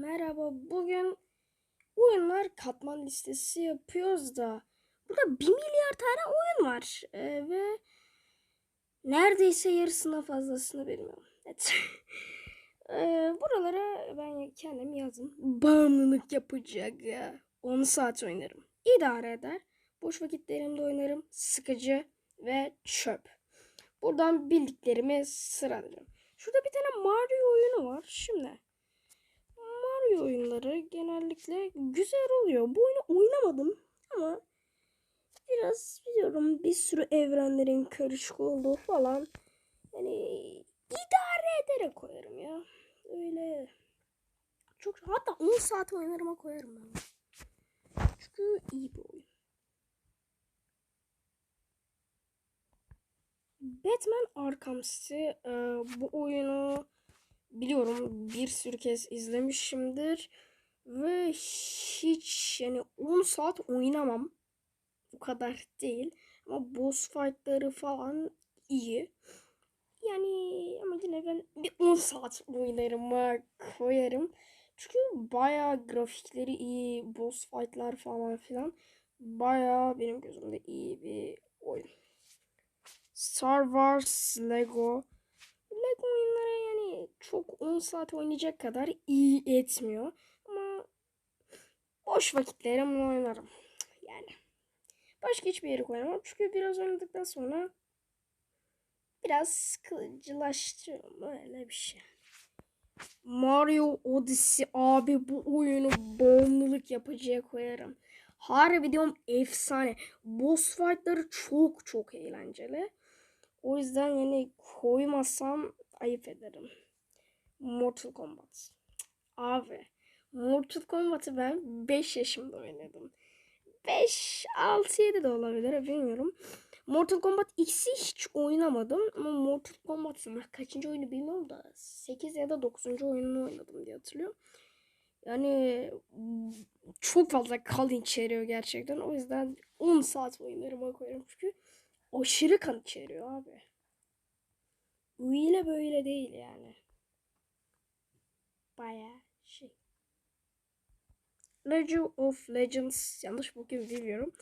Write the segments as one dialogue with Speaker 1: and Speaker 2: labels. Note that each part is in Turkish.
Speaker 1: Merhaba. Bugün oyunlar katman listesi yapıyoruz da burada bir milyar tane oyun var Ee, ve neredeyse yarısına fazlasını bilmiyorum. Evet. Ee, buralara ben kendim yazdım. Bağımlılık yapacak ya. 10 saat oynarım. İdare eder. Boş vakitlerimde oynarım. Sıkıcı ve çöp. Buradan bildiklerimi sıralayacağım. Şurada bir tane Mario oyunu var. Şimdi oyunları genellikle güzel oluyor. Bu oyunu oynamadım ama biraz biliyorum bir sürü evrenlerin karışık olduğu falan. Yani idare ederek koyarım ya. Öyle çok hatta 10 saat oynarıma koyarım ben. Çünkü iyi bir oyun. Batman Arkham City e, bu oyunu biliyorum bir sürü kez izlemişimdir ve hiç yani 10 saat oynamam. O kadar değil ama boss fight'ları falan iyi. Yani ama yine ben bir 10 saat oynarıma koyarım. Çünkü bayağı grafikleri iyi, boss fight'lar falan filan. Bayağı benim gözümde iyi bir oyun. Star Wars Lego. Lego oyunları çok 10 saat oynayacak kadar iyi etmiyor. Ama boş vakitlerimle oynarım. Yani başka hiçbir yere koyamam. Çünkü biraz oynadıktan sonra biraz sıkıcılaştırıyorum. Öyle bir şey. Mario Odyssey abi bu oyunu bağımlılık yapacağı koyarım. Harbi diyorum efsane. Boss fight'ları çok çok eğlenceli. O yüzden yani koymazsam ayıp ederim. Mortal Kombat. Abi Mortal Kombat'ı ben 5 yaşımda oynadım. 5, 6, 7 de olabilir bilmiyorum. Mortal Kombat X'i hiç oynamadım ama Mortal Kombat'ın kaçıncı oyunu bilmiyorum da 8 ya da 9. oyununu oynadım diye hatırlıyorum. Yani çok fazla kan içeriyor gerçekten. O yüzden 10 saat oynarıma koyarım çünkü aşırı kan içeriyor abi. Öyle böyle değil yani. Baya şey. League of Legends yanlış bugün bilmiyorum.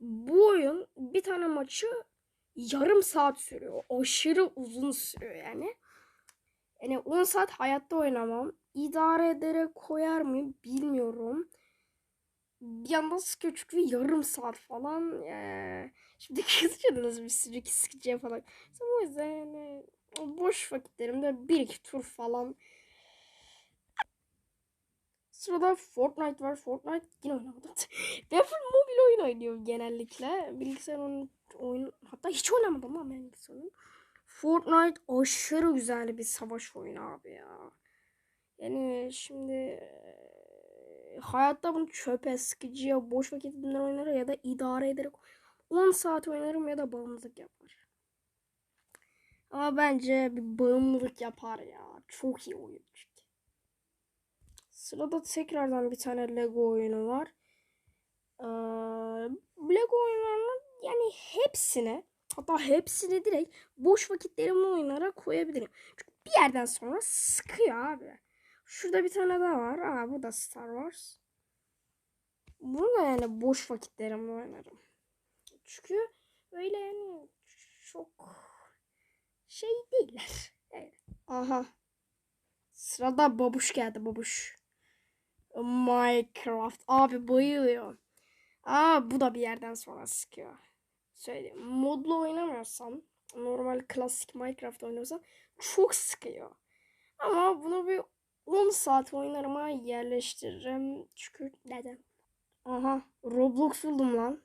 Speaker 1: Bu oyun bir tane maçı yarım saat sürüyor. Aşırı uzun sürüyor yani. Yani 10 saat hayatta oynamam. İdare ederek koyar mıyım bilmiyorum. Bir yandan sıkıyor çünkü yarım saat falan. Ee, şimdi kızacağınız bir sürü sıkıcıya falan. O yüzden yani boş vakitlerimde bir iki tur falan. Sırada Fortnite var. Fortnite yine oynamadım. full mobil oyun oynuyorum genellikle. Bilgisayar oyun, oyun hatta hiç oynamadım ama ben bilgisayar. Fortnite aşırı güzel bir savaş oyunu abi ya. Yani şimdi hayatta bunu çöpe, sıkıcıya, boş vakitimden oynarım ya da idare ederek 10 saat oynarım ya da bağımlılık yapar. Ama bence bir bağımlılık yapar ya. Çok iyi oyun çünkü. Sırada tekrardan bir tane Lego oyunu var. Ee, Lego oyunlarının yani hepsine hatta hepsini direkt boş vakitlerimle oyunlara koyabilirim. Çünkü bir yerden sonra sıkıyor abi. Şurada bir tane daha var. Aa bu da Star Wars. Bunu da yani boş vakitlerimle oynarım. Çünkü öyle yani çok şey değiller. Aha. Sırada babuş geldi babuş. Minecraft. Abi bayılıyor. Aa bu da bir yerden sonra sıkıyor. Söyleyeyim. Modlu oynamıyorsan normal klasik Minecraft oynuyorsan çok sıkıyor. Ama bunu bir 10 saat oynarıma yerleştiririm. Çünkü neden? Aha Roblox buldum lan.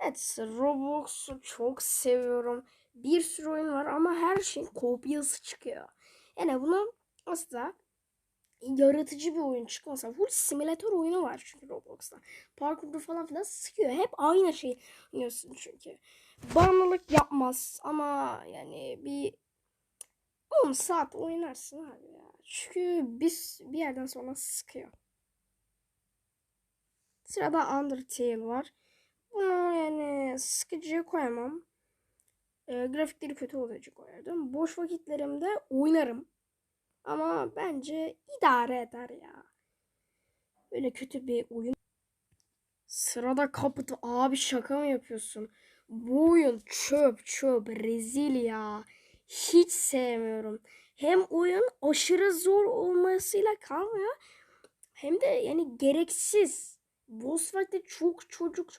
Speaker 1: Evet Roblox'u çok seviyorum. Bir sürü oyun var ama her şeyin kopyası çıkıyor. Yani bunu aslında yaratıcı bir oyun çıkmasa full simülatör oyunu var çünkü Roblox'ta. Parkurdu falan filan sıkıyor. Hep aynı şey oynuyorsun çünkü. Bağımlılık yapmaz ama yani bir 10 saat oynarsın abi ya. Çünkü biz bir yerden sonra sıkıyor. Sırada Undertale var. Bunu yani sıkıcıya koyamam. E, grafikleri kötü olacak koyardım. Boş vakitlerimde oynarım. Ama bence idare eder ya. Böyle kötü bir oyun. Sırada kapıtı abi şaka mı yapıyorsun? Bu oyun çöp çöp rezil ya. Hiç sevmiyorum. Hem oyun aşırı zor olmasıyla kalmıyor. Hem de yani gereksiz. Boss fight'te çok çocuk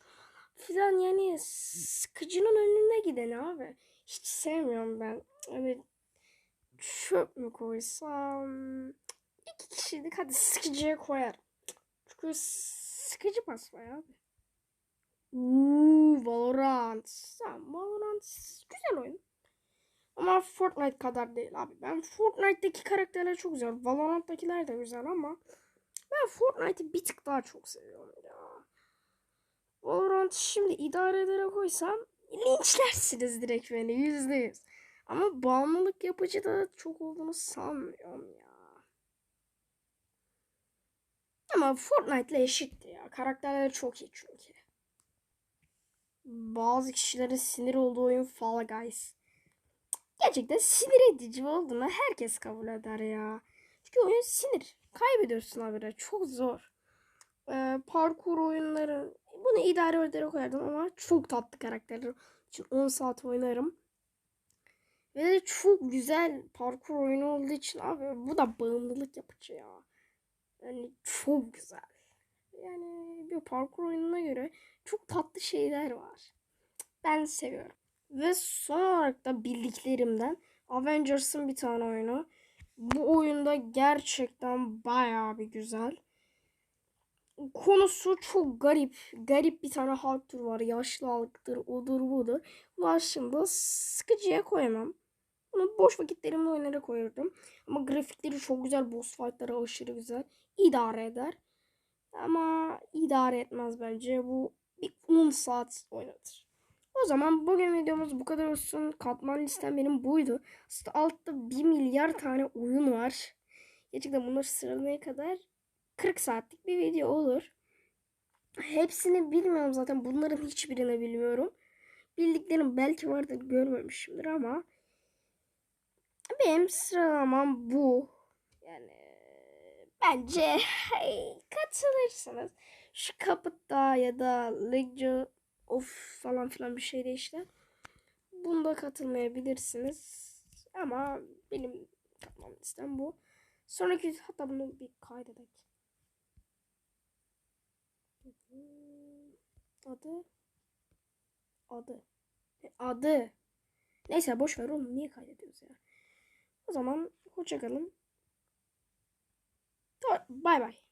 Speaker 1: filan yani sıkıcının önüne giden abi. Hiç sevmiyorum ben. Hani çöp mü koysam? İki kişilik hadi sıkıcıya koyarım. Çünkü sıkıcı basma abi. Uuu Valorant. Tamam Valorant güzel oyun. Ama Fortnite kadar değil abi. Ben Fortnite'daki karakterler çok güzel. Valorant'takiler de güzel ama ben Fortnite'ı bir tık daha çok seviyorum ya. Valorant şimdi idare edere koysam linçlersiniz direkt beni yüzde yüz. Ama bağımlılık yapıcı da çok olduğunu sanmıyorum ya. Ama Fortnite'la eşitti ya. Karakterleri çok iyi çünkü. Bazı kişilerin sinir olduğu oyun Fall Guys. Gerçekten sinir edici olduğunu herkes kabul eder ya. Çünkü oyun sinir. Kaybediyorsun habire. Çok zor. Ee, parkur oyunları bunu idare ederek koyardım ama çok tatlı karakterler için 10 saat oynarım. Ve de çok güzel parkur oyunu olduğu için abi bu da bağımlılık yapıcı ya. Yani çok güzel. Yani bir parkur oyununa göre çok tatlı şeyler var. Ben seviyorum. Ve son olarak da bildiklerimden Avengers'ın bir tane oyunu. Bu oyunda gerçekten bayağı bir güzel. Konusu çok garip. Garip bir tane halk var. Yaşlı halktır, odur budur. Var şimdi sıkıcıya koyamam. Bunu boş vakitlerimde oynayarak koyardım. Ama grafikleri çok güzel. Boss fightları aşırı güzel. İdare eder. Ama idare etmez bence. Bu bir 10 saat oynatır. O zaman bugün videomuz bu kadar olsun. Katman listem benim buydu. Aslında altta 1 milyar tane oyun var. Gerçekten bunları sıralamaya kadar 40 saatlik bir video olur. Hepsini bilmiyorum zaten. Bunların hiçbirini bilmiyorum. Bildiklerim belki vardır görmemişimdir ama benim sıralamam bu. Yani bence katılırsınız. Şu kapıtta ya da Legion of falan filan bir şeyde işte. Bunda katılmayabilirsiniz. Ama benim katmam listem bu. Sonraki hatta bunu bir kaydedelim. Adı? Adı. E, adı. Neyse boş ver oğlum niye kaydediyoruz ya? O zaman hoşçakalın bay bay